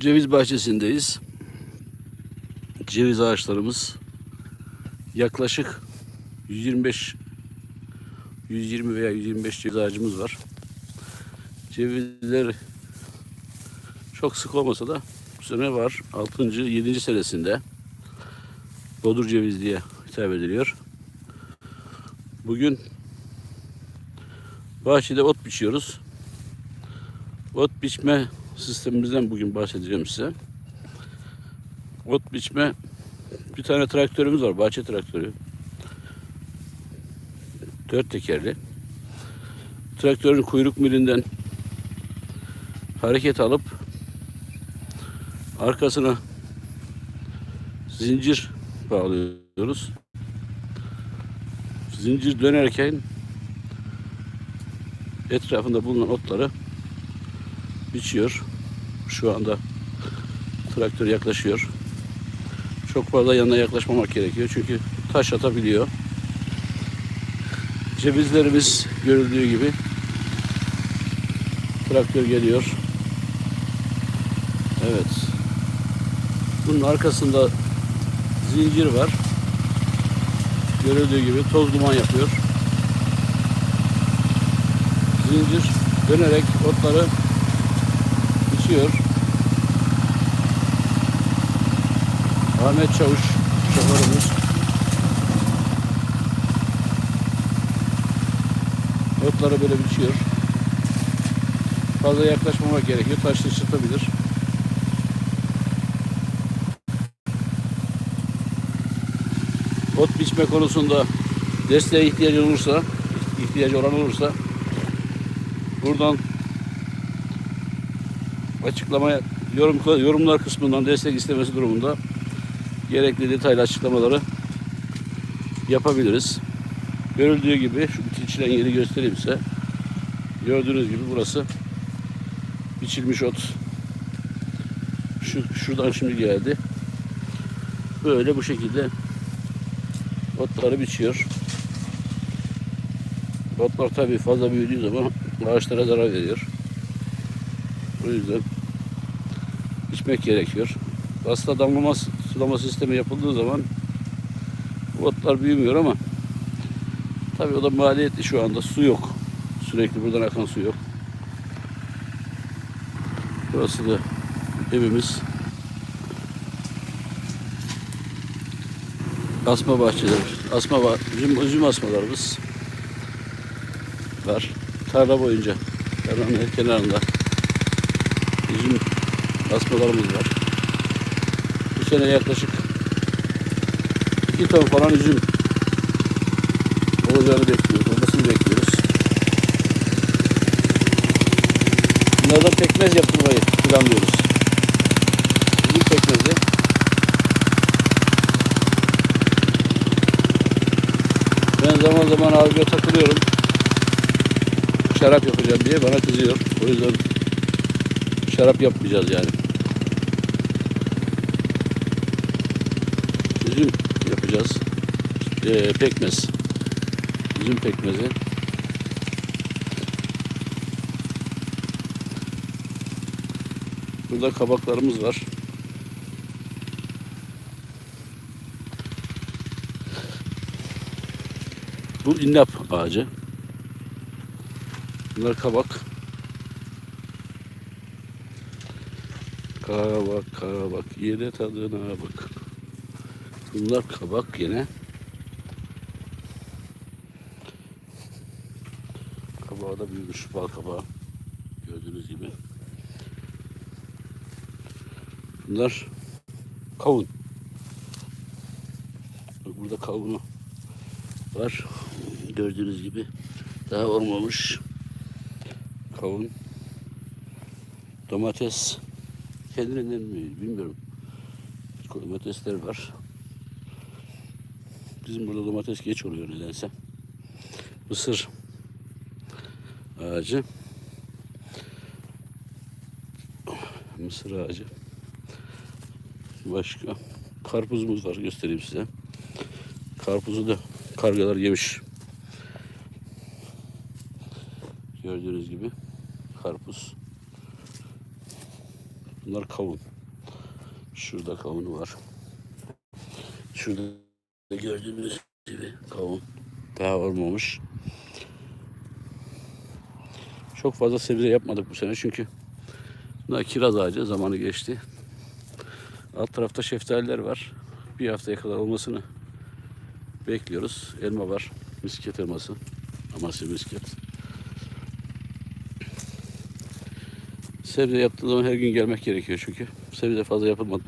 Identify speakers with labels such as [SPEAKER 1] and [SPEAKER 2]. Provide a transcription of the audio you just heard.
[SPEAKER 1] ceviz bahçesindeyiz. Ceviz ağaçlarımız yaklaşık 125 120 veya 125 ceviz ağacımız var. Cevizler çok sık olmasa da bu sene var. 6. 7. senesinde Bodur ceviz diye hitap ediliyor. Bugün bahçede ot biçiyoruz. Ot biçme sistemimizden bugün bahsedeceğim size. Ot biçme bir tane traktörümüz var. Bahçe traktörü. Dört tekerli. Traktörün kuyruk milinden hareket alıp arkasına zincir bağlıyoruz. Zincir dönerken etrafında bulunan otları biçiyor. Şu anda traktör yaklaşıyor. Çok fazla yanına yaklaşmamak gerekiyor çünkü taş atabiliyor. Cevizlerimiz görüldüğü gibi traktör geliyor. Evet. Bunun arkasında zincir var. Görüldüğü gibi toz duman yapıyor. Zincir dönerek otları biçiyor. Ahmet Çavuş şoförümüz otları böyle biçiyor. Fazla yaklaşmamak gerekiyor. Taş sıçratabilir. Ot biçme konusunda desteğe ihtiyacı olursa, ihtiyacı olan olursa buradan açıklamaya yorum yorumlar kısmından destek istemesi durumunda gerekli detaylı açıklamaları yapabiliriz. Görüldüğü gibi şu biçilen yeri göstereyim size. Gördüğünüz gibi burası biçilmiş ot. Şu şuradan şimdi geldi. Böyle bu şekilde otları biçiyor. Otlar tabii fazla büyüdüğü zaman ağaçlara zarar veriyor. O yüzden biçmek gerekiyor. Aslında damlama sulama sistemi yapıldığı zaman bu otlar büyümüyor ama tabii o da maliyetli şu anda. Su yok. Sürekli buradan akan su yok. Burası da evimiz. Asma bahçeleri. Asma üzüm, üzüm asmalarımız var. Tarla boyunca. Tarlanın kenarında üzüm asmalarımız var. Bu sene yaklaşık 2 ton falan üzüm olacağını bekliyoruz. Olmasını bekliyoruz. Bunlardan pekmez yaptırmayı planlıyoruz. Üzüm pekmezi. Ben zaman zaman abiye takılıyorum. Şarap yapacağım diye bana kızıyor. O yüzden şarap yapmayacağız yani. Üzüm yapacağız. Ee, pekmez. Üzüm pekmezi. Burada kabaklarımız var. Bu innap ağacı. Bunlar kabak. Kabak kabak yine tadına bak. Bunlar kabak yine. Kabağı da büyümüş bal kabağı. Gördüğünüz gibi. Bunlar kavun. Burada kavunu var. Gördüğünüz gibi daha olmamış kavun. Domates kendinden mi bilmiyorum. Domatesler var. Bizim burada domates geç oluyor nedense. Mısır ağacı. Mısır ağacı. Başka karpuzumuz var göstereyim size. Karpuzu da kargalar yemiş. Gördüğünüz gibi karpuz. Bunlar kavun. Şurada kavunu var. Şurada gördüğünüz gibi kavun daha olmamış. Çok fazla sebze yapmadık bu sene çünkü bunlar kiraz ağacı zamanı geçti. Alt tarafta şeftaliler var. Bir haftaya kadar olmasını bekliyoruz. Elma var. Misket elması. Amasya misket. Sebze yaptığı zaman her gün gelmek gerekiyor çünkü. Sebze fazla yapılmadı.